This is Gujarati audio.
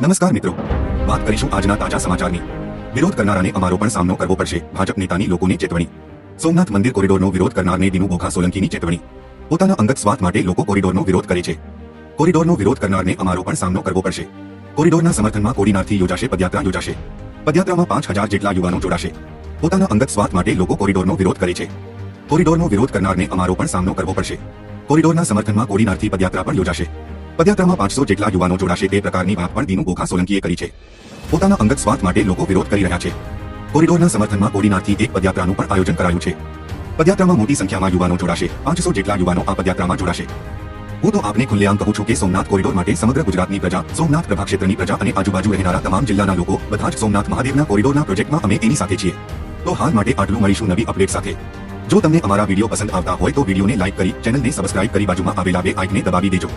નમસ્કાર મિત્રો. વાત કરીશું આજના તાજા સમાચારની. વિરોધ કરનારાને અમારો પણ સામનો કરવો પડશે. ભાજપ નેતાની લોકોની ચેતવણી. સોમનાથ મંદિર કોરિડોરનો વિરોધ કરનારને દિનુ બોખા સોલંકીની ચેતવણી. પોતાના અંગત સ્વાર્થ માટે લોકો કોરિડોરનો વિરોધ કરે છે. કોરિડોરનો વિરોધ કરનારને અમારો પણ સામનો કરવો પડશે. કોરિડોરના સમર્થનમાં કોડીનારથી યોજાશે પદયાત્રા યોજાશે. પદયાત્રામાં પાંચ હજાર જેટલા યુવાનો જોડાશે. પોતાના અંગત સ્વાર્થ માટે લોકો કોરિડોરનો વિરોધ કરે છે. કોરિડોરનો વિરોધ કરનારને અમારો પણ સામનો કરવો પડશે. કોરિડોરના સમર્થનમાં કોડીનારથી પદયાત્રા પણ યોજાશે. પદયાત્રામાં પાંચસો જેટલા યુવાનો જોડાશે તે પ્રકારની વાત પણ દિનુ ગોખા સોલંકીએ કરી છે. પોતાના અંગત સ્વાર્થ માટે લોકો વિરોધ કરી રહ્યા છે. કોરિડોરના સમર્થનમાં કોડીનાથથી એક પદયાત્રાનું પણ આયોજન કરાયું છે. પદયાત્રામાં મોટી સંખ્યામાં યુવાનો જોડાશે. પાંચસો જેટલા યુવાનો આ પદયાત્રામાં જોડાશે. હું તો આપને ખુલ્લેઆમ કહું છું કે સોમનાથ કોરિડોર માટે સમગ્ર ગુજરાતની પ્રજા, સોમનાથ પ્રભા ક્ષેત્રની પ્રજા અને આજુબાજુ રહેનારા તમામ જિલ્લાના લોકો, બધા જ સોમનાથ મહાદેવના કોરિડોરના પ્રોજેક્ટમાં અમે એની સાથે છીએ. તો હાલ માટે આટલું મળીશું નવી અપડેટ સાથે. જો તમને અમારા વીડિયો પસંદ આવતા હોય તો વિડીયોને લાઇક કરી, ચેનલને સબસ્ક્રાઇબ કરી બાજુમાં આવેલા બે આઇકને દબાવી દેજો.